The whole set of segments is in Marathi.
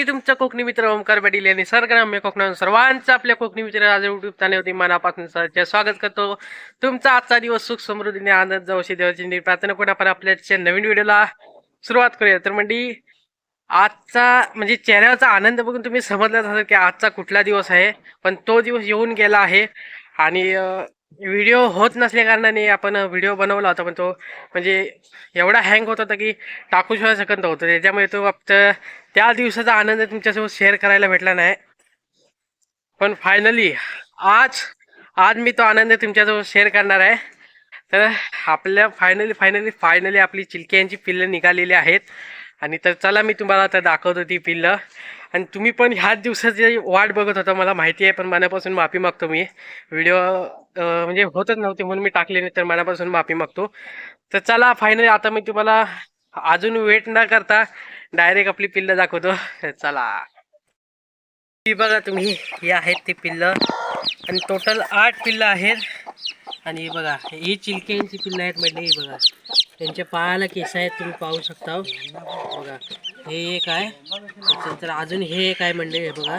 मी तुमचा कोकणी मित्र ओमकार बडील यांनी सरग्राम्य कोकणा सर्वांचं आपल्या कोकणी मित्र आज युट्यूब चॅनलवरती मनापासून सहर्ष स्वागत करतो. तुमचा आजचा दिवस सुख समृद्धीने आनंद जाऊशी देवाची प्रार्थना करून आपण आपल्या नवीन व्हिडिओला सुरुवात करूया तर म्हणजे आजचा म्हणजे चेहऱ्यावरचा आनंद बघून तुम्ही समजलाच असाल की आजचा कुठला दिवस आहे पण तो दिवस येऊन गेला आहे. आणि व्हिडिओ होत नसल्या कारणाने आपण व्हिडिओ बनवला होता पण तो म्हणजे एवढा हँग होत होता की टाकू सुद्धा शकत नव्हतं. त्याच्यामुळे तो फक्त त्या दिवसाचा आनंद तुमच्यासोबत शेअर करायला भेटला नाही. पण फायनली आज आज मी तो आनंद तुमच्यासोबत शेअर करणार आहे. तर आपल्या फायनली फायनली फायनली आपली चिलके यांची पिल्लं निघालेली आहेत. आणि तर चला मी तुम्हाला आता दाखवतो ती पिल्लं आणि तुम्ही पण ह्याच दिवसाची वाट बघत होता मला माहिती आहे पण मनापासून माफी मागतो मी. व्हिडिओ म्हणजे होतच नव्हते म्हणून मी टाकले नाही तर मनापासून माफी मागतो. तर चला फायनली आता मी तुम्हाला अजून वेट न करता डायरेक्ट आपली पिल्लं दाखवतो. चला. ती बघा तुम्ही ही आहेत ती पिल्लं आणि टोटल आठ पिल्लं आहेत. आणि बघा ही चिलक्यांची पिल्लं आहेत म्हणजे ही बघा. त्यांच्या पायाला केस आहेत तुम्ही पाहू शकता हो. बघा हे एक आहे. त्याच्यानंतर अजून हे एक आहे म्हणजे हे बघा.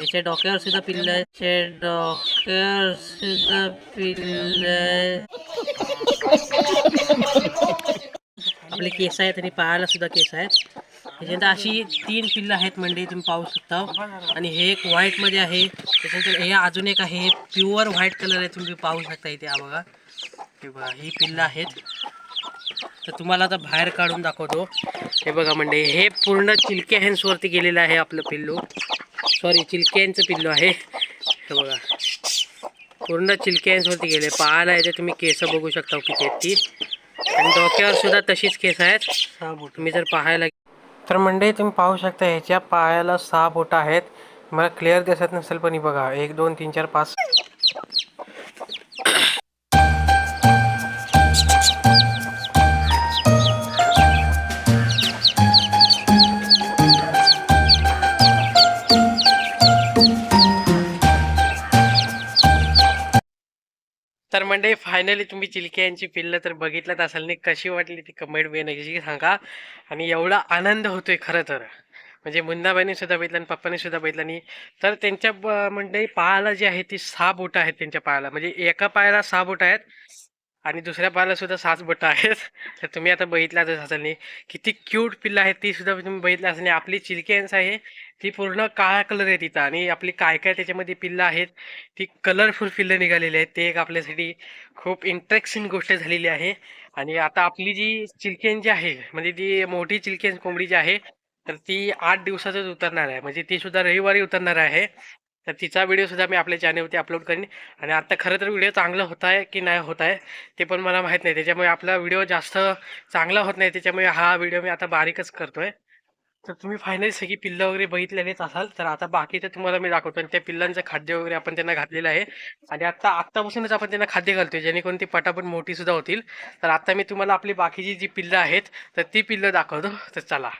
याच्या डोक्यावर सुद्धा पिल्ल आहे डॉक्टर डोक्यावर सुद्धा पिल्ल आपले केस आहेत आणि पायाला सुद्धा केस आहेत. त्याच्यानंतर अशी तीन पिल्लं आहेत म्हणजे तुम्ही पाहू शकता हो. आणि हे एक व्हाईटमध्ये आहे. त्याच्यानंतर हे अजून एक आहे. हे प्युअर व्हाईट कलर आहे तुम्ही पाहू शकता इथे हा बघा. हे बघा ही पिल्लं आहेत. तर तुम्हाला आता बाहेर काढून दाखवतो. हे बघा म्हणजे हे पूर्ण चिलके हॅन्सवरती गेलेलं आहे आपलं पिल्लू. सॉरी चिलक्यांचं पिल्लू आहे. हे बघा. पूर्ण चिलके हॅन्सवरती गेले. पाहायला येते तुम्ही केस बघू शकता हो किती आहेत ती. आणि डोक्यावर सुद्धा तशीच केस आहेत. तुम्ही जर पाहायला तर म्हणजे तुम्ही पाहू शकता ह्याच्या पायाला सहा बोटं आहेत. मला क्लिअर दिसत नसेल पण बघा. एक दोन तीन चार पाच तर म्हणजे फायनली तुम्ही चिलके यांची पिल्लं तर बघितलं असाल. नाही कशी वाटली ती कमेंट बी नक्की सांगा. आणि एवढा आनंद होतोय खरं तर. म्हणजे मुन्नाबाईने सुद्धा बघितलं आणि पप्पाने सुद्धा बघितलं. आणि तर त्यांच्या म्हणजे पायाला जी आहे ती सहा बोटं आहेत त्यांच्या पायाला. म्हणजे एका पायाला सहा बोटं आहेत आणि दुसऱ्या पायाला सुद्धा सात बोटं आहेत. तर तुम्ही आता बघितलाच असाल. नाही किती क्यूट पिल्लं आहेत ती सुद्धा तुम्ही बघितलं असेल. आणि आपली चिलके यांचं आहे ती पूर्ण काळा कलर आहे तिथं आणि आपली काय काय त्याच्यामध्ये पिल्लं आहेत ती कलरफुल पिल्लं निघालेली आहेत. ते एक आपल्यासाठी खूप इंटरेस्टिंग गोष्ट झालेली आहे. आणि आता आपली जी चिलकेन जी आहे म्हणजे ती मोठी चिलकेन कोंबडी जी आहे तर ती आठ दिवसातच उतरणार आहे. म्हणजे ती सुद्धा रविवारी उतरणार आहे. तर तिचा व्हिडिओ सुद्धा मी आपल्या चॅनलवरती अपलोड करेन. आणि आता खरं तर व्हिडिओ चांगला होत आहे की नाही होत आहे ते पण मला माहीत नाही. त्याच्यामुळे आपला व्हिडिओ जास्त चांगला होत नाही. त्याच्यामुळे हा व्हिडिओ मी आता बारीकच करतोय. तर तुम्ही फायनली सगळी पिल्लं वगैरे बघितलेलेच असाल. तर आता बाकी तर तुम्हाला मी दाखवतो. आणि त्या पिल्लांचं खाद्य वगैरे आपण त्यांना घातलेलं आहे. आणि आता आत्तापासूनच आपण त्यांना खाद्य घालतोय जेणेकरून ती पटापट मोठी सुद्धा होतील. तर आता मी तुम्हाला आपली बाकीची जी पिल्लं आहेत तर ती पिल्लं दाखवतो. तर चला.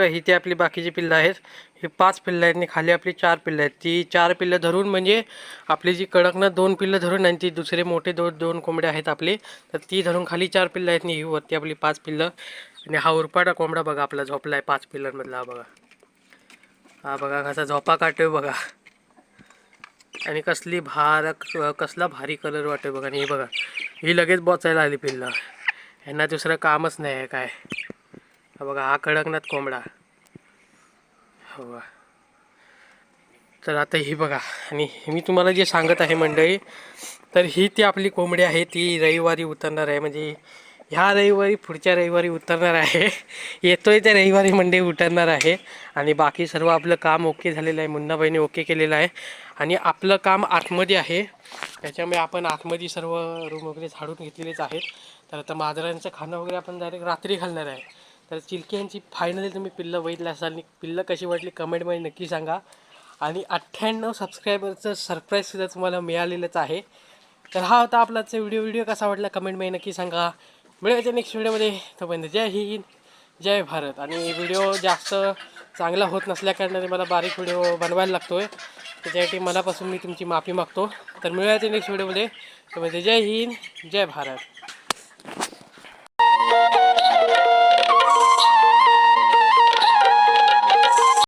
ही ती आपली बाकीची पिल्लं आहेत. ही पाच पिल्लं आहेत आणि खाली आपली चार पिल्लं आहेत. ती चार पिल्लं धरून म्हणजे आपली जी कडकनं दोन पिल्लं धरून आणि ती दुसरे मोठे दोन दोन कोंबडे आहेत आपले. तर ती धरून खाली चार पिल्लं आहेत आणि ही वरती आपली पाच पिल्लं. आणि हा उरपाटा कोंबडा बघा आपला झोपला आहे पाच पिलरमधला हा बघा. हा बघा कसा झोपा काटोय बघा. आणि कसली भार कसला भारी कलर वाटतोय बघा. आणि हे बघा ही लगेच बोचायला आली पिल्लं. यांना दुसरं कामच नाही आहे काय. हा बघा हा कडकनाथ कोंबडा. हो तर आता ही बघा आणि मी तुम्हाला जे सांगत आहे मंडळी तर ही ती आपली कोंबडी आहे ती रविवारी उतरणार आहे. म्हणजे ह्या रविवारी पुढच्या रविवारी उतरणार आहे. येतोय त्या रविवारी मंडळी उतरणार आहे. आणि बाकी सर्व आपलं काम ओके झालेलं आहे. मुन्नाबाईने ओके केलेलं आहे. आणि आपलं काम आतमध्ये आहे. त्याच्यामुळे आपण आतमध्ये सर्व रूम वगैरे झाडून घेतलेलेच आहेत. तर आता माजरांचं खाणं वगैरे आपण डायरेक्ट रात्री घालणार आहे. तर चिलक्यांची फायनली तुम्ही पिल्लं बघितलं असाल आणि पिल्लं कशी वाटली कमेंटमध्ये नक्की सांगा. आणि अठ्ठ्याण्णव सबस्क्रायबरचं सरप्राईजसुद्धा तुम्हाला मिळालेलंच आहे. तर हा होता आपलाचा व्हिडिओ व्हिडिओ कसा वाटला कमेंटमध्ये नक्की सांगा. मिळायच्या नेक्स्ट व्हिडिओमध्ये तोपर्यंत जय हिंद जय भारत. आणि व्हिडिओ जास्त चांगला होत नसल्याकारणाने मला बारीक व्हिडिओ बनवायला लागतो आहे त्याच्यासाठी मनापासून मी तुमची माफी मागतो. तर मिळायच्या नेक्स्ट व्हिडिओमध्ये तोपर्यंत जय हिंद जय भारत.